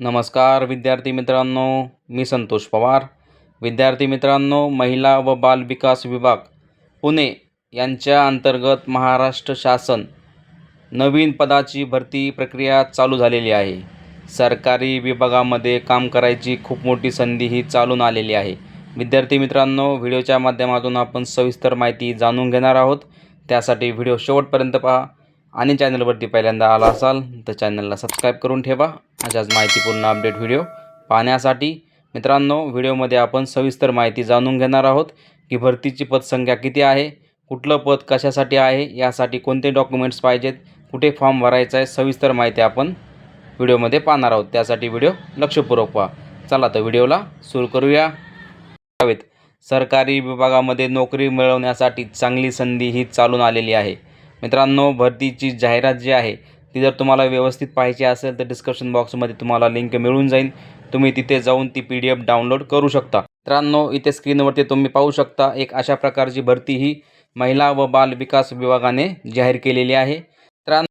नमस्कार विद्यार्थी मित्रांनो. मी संतोष पवार. विद्यार्थी मित्रांनो महिला व बाल विकास विभाग पुणे यांच्या अंतर्गत महाराष्ट्र शासन नवीन पदाची भरती प्रक्रिया चालू झालेली आहे. सरकारी विभागामध्ये काम करायची खूप मोठी संधी ही चालून आलेली आहे. विद्यार्थी मित्रांनो व्हिडिओच्या माध्यमातून आपण सविस्तर माहिती जाणून घेणार आहोत. त्यासाठी व्हिडिओ शेवटपर्यंत पहा. आणि चॅनलवरती पहिल्यांदा आला असाल तर चॅनलला सबस्क्राईब करून ठेवा. अशाच माहितीपूर्ण अपडेट व्हिडिओ पाहण्यासाठी मित्रांनो व्हिडिओमध्ये आपण सविस्तर माहिती जाणून घेणार आहोत की भरतीची पदसंख्या किती आहे कुठलं पद कशासाठी आहे यासाठी कोणते डॉक्युमेंट्स पाहिजेत कुठे फॉर्म भरायचा आहे सविस्तर माहिती आपण व्हिडिओमध्ये पाहणार आहोत. त्यासाठी व्हिडिओ लक्षपूर्वक पहा. चला तर व्हिडिओला सुरू करूया. हवेत सरकारी विभागामध्ये नोकरी मिळवण्यासाठी चांगली संधी ही चालून आलेली आहे. मित्रांनो भरतीची जाहिरात जी आहे ती जर तुम्हाला व्यवस्थित पाहायची असेल तर डिस्क्रिप्शन बॉक्समध्ये तुम्हाला लिंक मिळून जाईल. तुम्ही तिथे जाऊन ती पी डी एफ डाउनलोड करू शकता. मित्रांनो इथे स्क्रीनवरती तुम्ही पाहू शकता एक अशा प्रकारची भरती ही महिला व बाल विकास विभागाने जाहीर केलेली आहे.